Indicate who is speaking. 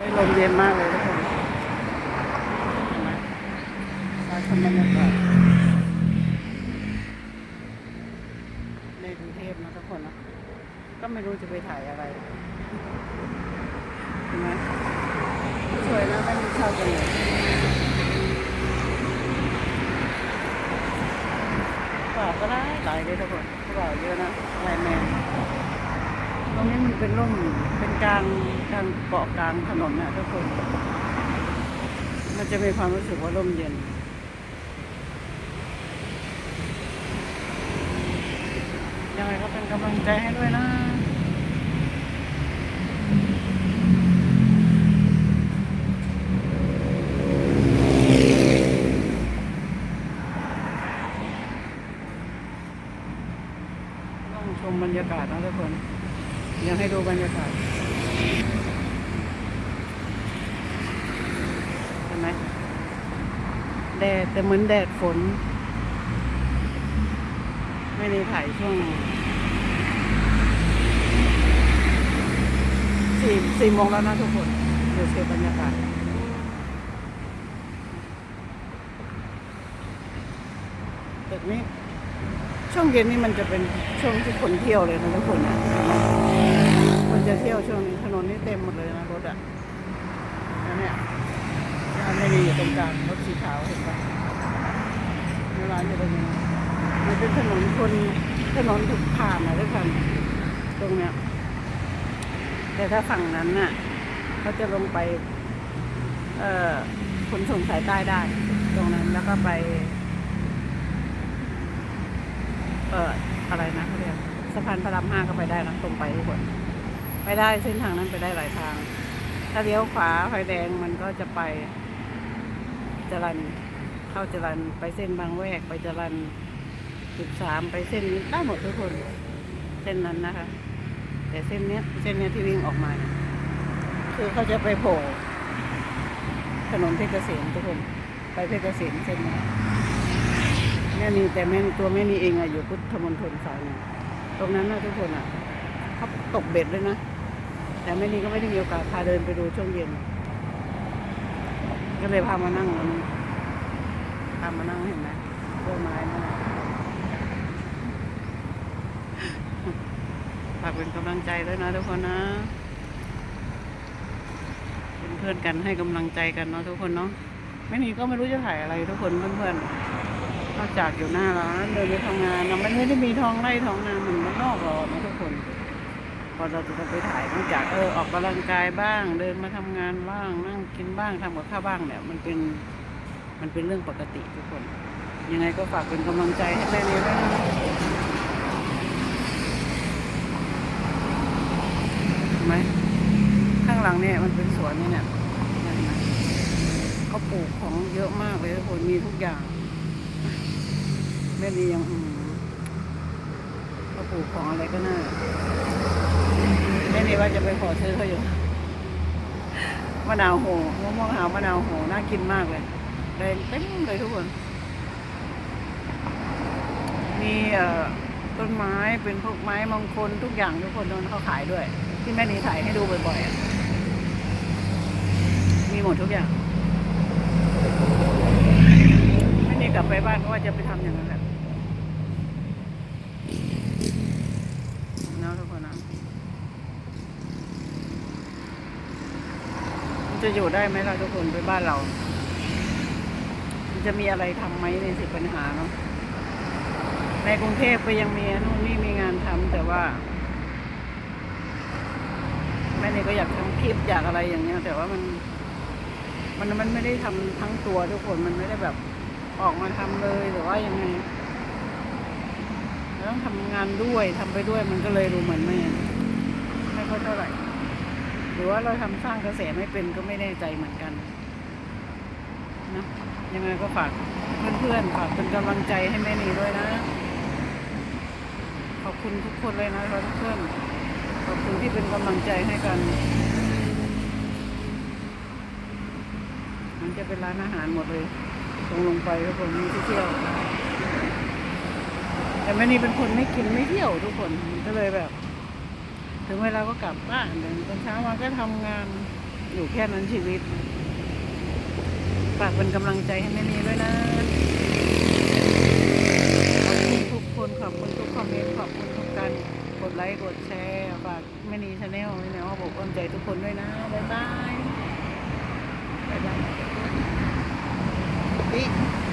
Speaker 1: ลมเย็นมากเลยทุกคนเห็นไหมมาชมบรรยากาศในกรุงเทพนะทุกคนนะก็ไม่รู้จะไปถ่ายอะไรเห็นไหมสวยนะไม่มีเช่ากันเลยป่าก็ได้หลายเลยทุกคนป่าเยอะนะไลแมน รงนี้มันเป็นร่มเป็นกลางกลางเกาะกลางถนนนะทุกคน มันจะมีความรู้สึกว่าร่มเย็น ยังไงก็เป็นกำลังใจให้ด้วยนะต้องชมบรรยากาศนะทุกคน ยากให้ดูบรรยากาศเห็นไหมแดดแต่เหมือนแดดฝน ไม่ได้ถ่ายช่วงสี่สี่โมงแล้วนะทุกคนเดี๋ยวเช็คบรรยากาศตึกนี้ ช่วงเย็นนี่มันจะเป็นช่วงที่คนเที่ยวเลยนะทุกคนนะคนจะเที่ยวช่วงนี้ถนนนี่เต็มหมดเลยนะรถอะแล้วเนี่ยร้านไม่มีอยู่ตรงกลางรถสีขาวเห็นปะร้านอยู่ตรงนี้มันเป็นถนนคนถนนถูกผ่านนะทุกคนตรงเนี้ยแต่ถ้าฝั่งนั้นน่ะเขาจะลงไป เอ่อขนส่งสายใต้ได้ ตรงนั้นแล้วก็ไป เอออะไรนะเขาเรียกสะพานพระรามห้าก็ไปได้นะตรงไปทุกคน ไปได้เส้นทางนั้นไปได้หลายทาง ถ้าเลี้ยวขวาไฟแดงมันก็จะไปจรันเข้าจรันไปเส้นบางแวกไปจรันสิบสามไปเส้นนี้ได้หมดทุกคน เส้นนั้นนะคะ แต่เส้นเนี้ยเส้นเนี้ยที่วิ่งออกมา คือเขาจะไปโผล่ถนนเพชรเกษมทุกคน ไปเพชรเกษมเส้นนี้ นีแต่แม่ตัวแม่นีเองอะอยู่พุทธมณฑลสายหนึ่งตรงนั้นนะทุกคนอะเขาตกเบ็ดเลยนะ แต่แม่นีก็ไม่ได้มีโอกาสพาเดินไปดูช่วงเย็น ก็เลยพามานั่งวันนี้พามานั่งเห็นไหมต้นไม้นั่นน่ะฝากเป็นกำลังใจด้วยนะทุกคนนะเป็นเพื่อนกันให้กำลังใจกันเนาะทุกคนเนาะแม่นีก็ไม่รู้จะถ่ายอะไรทุกคนเพื่อนๆ กจากอยู่หน้าร้านเดินไปทำงานนะมันไม่ได้มีท้องไร่ท้องนาเหมือนบ้านนอกหรอกนะทุกคน พอเราจะไปถ่ายนอกจากเออออกกำลังกายบ้าง เดินมาทำงานบ้างนั่งกินบ้างทำกับข้าวบ้างเนี่ย มันเป็นมันเป็นเรื่องปกติทุกคน ยังไงก็ฝากเป็นกำลังใจให้แม่เนยด้วยนะเห็นไหมข้างหลังเนี่ยมันเป็นสวนนี่เนี่ยเห็นไหมเขาปลูกของเยอะมากเลยทุกคนมีทุกอย่าง แม่ดียังอืมเขาปลูกของอะไรก็น่าแม่ดีว่าจะไปขอซื้อเขาอยู่มะนาวโหมะม่วงหาวมะนาวโหน่ากินมากเลยแดงเต็มเลยทุกคน มีเอ่อต้นไม้เป็นพวกไม้มงคลทุกอย่างทุกคนโดนเขาขายด้วย ที่แม่นีถ่ายให้ดูบ่อยๆอะมีหมดทุกอย่างไม่ได้กลับไปบ้านก็ว่าจะไปทำอย่างนั้นแหละเนาะทุกคนนะมัน จะอยู่ได้ไหมเราทุกคนไปบ้านเรา จะมีอะไรทำไหมในสิปัญหาเนาะในกรุงเทพก็ยังมีนู่นนี่มีงานทำแต่ว่าแม่นี่ก็อยากทำคลิปอยากอะไรอย่างเงี้ย แต่ว่ามัน มันมันไม่ได้ทำทั้งตัวทุกคนมันไม่ได้แบบออกมาทำเลยหรือว่ายังไงต้องทำงานด้วยทำไปด้วยมันก็เลยดูเหมือนไม่ไม่ค่อยเท่าไหร่ หรือว่าเราทำสร้างกระแสไม่เป็นก็ไม่แน่ใจเหมือนกันนะยังไงก็ฝากเพื่อนๆฝากเป็นกำลังใจให้แม่นีด้วยนะ ขอบคุณทุกคนเลยนะคะทุกเพื่อนขอบคุณที่เป็นกำลังใจให้กันมันจะเป็นร้านอาหารหมดเลยตรงลงไปทุกคนมีที่เที่ยว แต่แม่นีเป็นคนไม่กินไม่เที่ยวทุกคนก็เลยแบบ ถึงเวลาก็กลับบ้านเดินตอนเช้ามาก็ทำงานอยู่แค่นั้นชีวิตฝากเป็นกำลังใจให้แม่นีด้วยนะขอบคุณทุกคนขอบคุณทุกคอมเมนต์ขอบคุณทุกการกดไลค์กดแชร์ฝากแม่นีชาแนลแม่นีอ้อบอกอ้อมใจทุกคนด้วยนะบ๊ายบายบ๊ายบาย